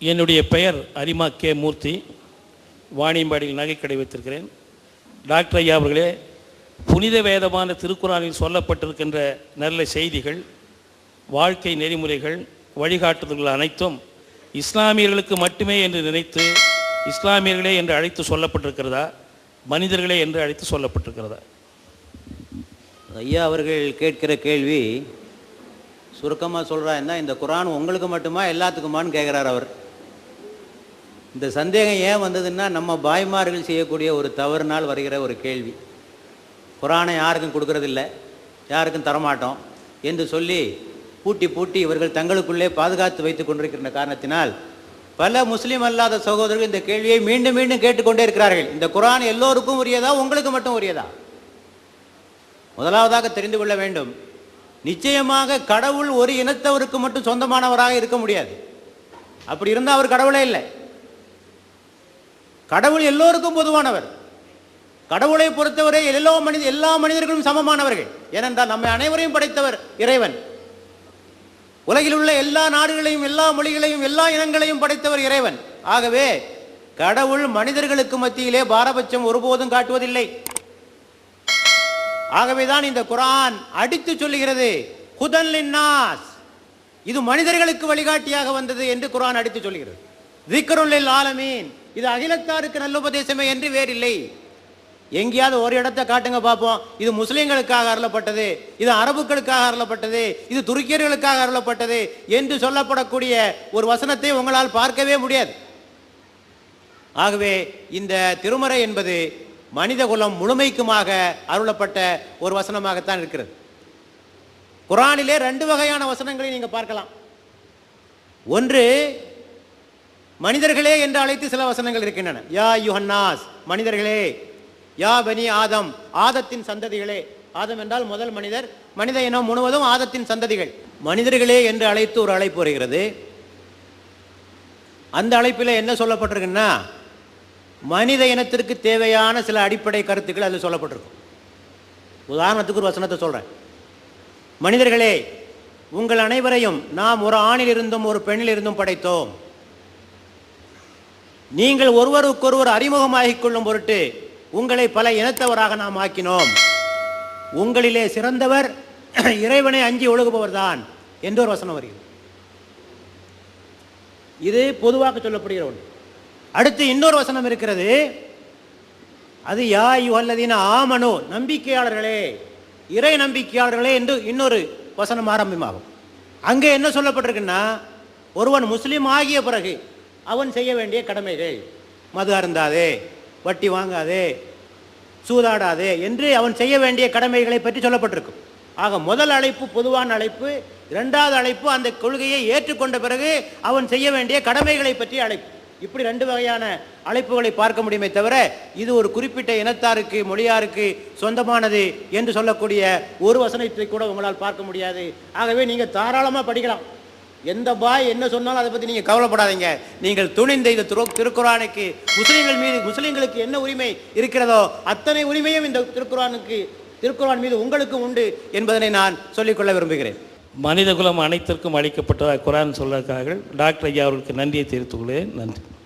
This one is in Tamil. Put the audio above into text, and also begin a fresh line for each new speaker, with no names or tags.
என்னுடைய பெயர் அரிமா கே மூர்த்தி. வாணியம்பாடியில் நகைக்கடை வைத்திருக்கிறேன். டாக்டர் ஐயா அவர்களே புனித வேதமான திருக்குறானில் சொல்லப்பட்டிருக்கின்ற நல்ல செய்திகள் வாழ்க்கை நெறிமுறைகள் வழிகாட்டுதல்கள் அனைத்தும் இஸ்லாமியர்களுக்கு மட்டுமே என்று நினைத்து இஸ்லாமியர்களே என்று அழைத்து சொல்லப்பட்டிருக்கிறதா? மனிதர்களே என்று அழைத்து சொல்லப்பட்டிருக்கிறதா?
ஐயா அவர்கள் கேட்கிற கேள்வி சுருக்கமாக சொல்கிறா என்ன இந்த குரான் உங்களுக்கு மட்டுமா எல்லாத்துக்குமான்னு கேட்குறார் அவர். இந்த சந்தேகம் ஏன் வந்ததுன்னா நம்ம பாய்மார்கள் செய்யக்கூடிய ஒரு தவறுனால் வருகிற ஒரு கேள்வி. குரானை யாருக்கும் கொடுக்கறதில்ல யாருக்கும் தரமாட்டோம் என்று சொல்லி பூட்டி பூட்டி இவர்கள் தங்களுக்குள்ளே பாதுகாத்து வைத்துக் கொண்டிருக்கின்ற காரணத்தினால் பல முஸ்லீம் அல்லாத சகோதரர்கள் இந்த கேள்வியை மீண்டும் மீண்டும் கேட்டுக்கொண்டே இருக்கிறார்கள். இந்த குரான் எல்லோருக்கும் உரியதா உங்களுக்கு மட்டும் உரியதா? முதலாவதாக தெரிந்து கொள்ள வேண்டும் நிச்சயமாக கடவுள் ஒரு இனத்தவருக்கு மட்டும் சொந்தமானவராக இருக்க முடியாது. அப்படி இருந்தால் அவர் கடவுளே இல்லை. கடவுள் எல்லோருக்கும் பொதுவானவர். கடவுளை பொறுத்தவரை எல்லா மனித எல்லா மனிதர்களும் சமமானவர்கள். ஏனென்றால் நம்மை அனைவரையும் படைத்தவர் இறைவன். உலகில் உள்ள எல்லா நாடுகளையும் எல்லா மொழிகளையும் எல்லா இனங்களையும் படைத்தவர் இறைவன். ஆகவே கடவுள் மனிதர்களுக்கு மத்தியிலே பாரபட்சம் ஒருபோதும் காட்டுவதில்லை. ஆகவேதான் இந்த குரான் அடித்து சொல்லுகிறது ஹுதன் லின்னாஸ். இது மனிதர்களுக்கு வழிகாட்டியாக வந்தது என்று குரான் அடித்து சொல்கிறது திக்ருல்லில் ஆலமீன். இது அகிலத்தாருக்கு நல்ல உபதேசமே என்று வேறில்லை எங்கேயாவது ஒரு இடத்தை காட்டுங்க பார்ப்போம். இது முஸ்லீம்களுக்காக அருளப்பட்டது இது அரபுக்களுக்காக அருளப்பட்டது இது துருக்கியர்களுக்காக அருளப்பட்டது என்று சொல்லப்படக்கூடிய ஒரு வசனத்தை உங்களால் பார்க்கவே முடியாது. ஆகவே இந்த திருமறை என்பது மனித குலம் முழுமைக்குமாக அருளப்பட்ட ஒரு வசனமாகத்தான் இருக்கிறது. குரானிலே ரெண்டு வகையான வசனங்களை நீங்கள் பார்க்கலாம். ஒன்று மனிதர்களே என்று அழைத்து சில வசனங்கள் இருக்கின்றன. யா யுஹன்னாஸ் மனிதர்களே யா பனி ஆதம் ஆதத்தின் சந்ததிகளே. ஆதம் என்றால் முதல் மனிதர். மனித இனம் முழுவதும் ஆதத்தின் சந்ததிகள். மனிதர்களே என்று அழைத்து ஒரு அழைப்பு வருகிறது. அந்த அழைப்பில் என்ன சொல்லப்பட்டிருக்குன்னா மனித இனத்திற்கு தேவையான சில அடிப்படை கருத்துக்கள் அதில் சொல்லப்பட்டிருக்கும். உதாரணத்துக்கு ஒரு வசனத்தை சொல்கிறேன் மனிதர்களே உங்கள் அனைவரையும் நாம் ஒரு ஆணில் இருந்தும் ஒரு பெண்ணில் இருந்தும் படைத்தோம். நீங்கள் ஒருவருக்கொருவர் அறிமுகமாகிக் கொள்ளும் பொருட்டு உங்களை பல இனத்தவராக நாம் ஆக்கினோம். உங்களிலே சிறந்தவர் இறைவனை அஞ்சி ஒழுகுபவர் தான் என்று ஒரு வசனம் வருகிறது. இது பொதுவாக சொல்லப்படுகிற ஒன்று. அடுத்து இன்னொரு வசனம் இருக்கிறது. அது யா யுவல்லதீன ஆமனோ நம்பிக்கையாளர்களே இறை நம்பிக்கையாளர்களே என்று இன்னொரு வசனம் ஆரம்பமாகும். அங்கே என்ன சொல்லப்பட்டிருக்குன்னா ஒருவன் முஸ்லீம் ஆகிய பிறகு அவன் செய்ய வேண்டிய கடமைகள். மது அருந்தாதே வட்டி வாங்காதே சூதாடாதே என்று அவன் செய்ய வேண்டிய கடமைகளை பற்றி சொல்லப்பட்டிருக்கும். ஆக முதல் அழைப்பு பொதுவான அழைப்பு இரண்டாவது அழைப்பு அந்த கொள்கையை ஏற்றுக்கொண்ட பிறகு அவன் செய்ய வேண்டிய கடமைகளை பற்றி அழைப்பு. இப்படி ரெண்டு வகையான அழைப்புகளை பார்க்க முடியுமே தவிர இது ஒரு குறிப்பிட்ட இனத்தாருக்கு மொழியாருக்கு சொந்தமானது என்று சொல்லக்கூடிய ஒரு வசனத்தை கூட உங்களால் பார்க்க முடியாது. ஆகவே நீங்கள் தாராளமாக படிக்கலாம். எந்த பாய் என்ன சொன்னாலும் அதை பற்றி நீங்கள் கவலைப்படாதீங்க. நீங்கள் துணிந்த இந்த திரு திருக்குறானுக்கு முஸ்லீம்கள் மீது முஸ்லீம்களுக்கு என்ன உரிமை இருக்கிறதோ அத்தனை உரிமையும் இந்த திருக்குறானுக்கு திருக்குறான் மீது உங்களுக்கும் உண்டு என்பதனை நான் சொல்லிக்கொள்ள விரும்புகிறேன்.
மனித குலம் அனைத்திற்கும் அளிக்கப்பட்டதாக குரான் சொல்லியிருக்கார்கள் டாக்டர் ஐயா அவர்களுக்கு நன்றியை தெரிவித்துக் நன்றி.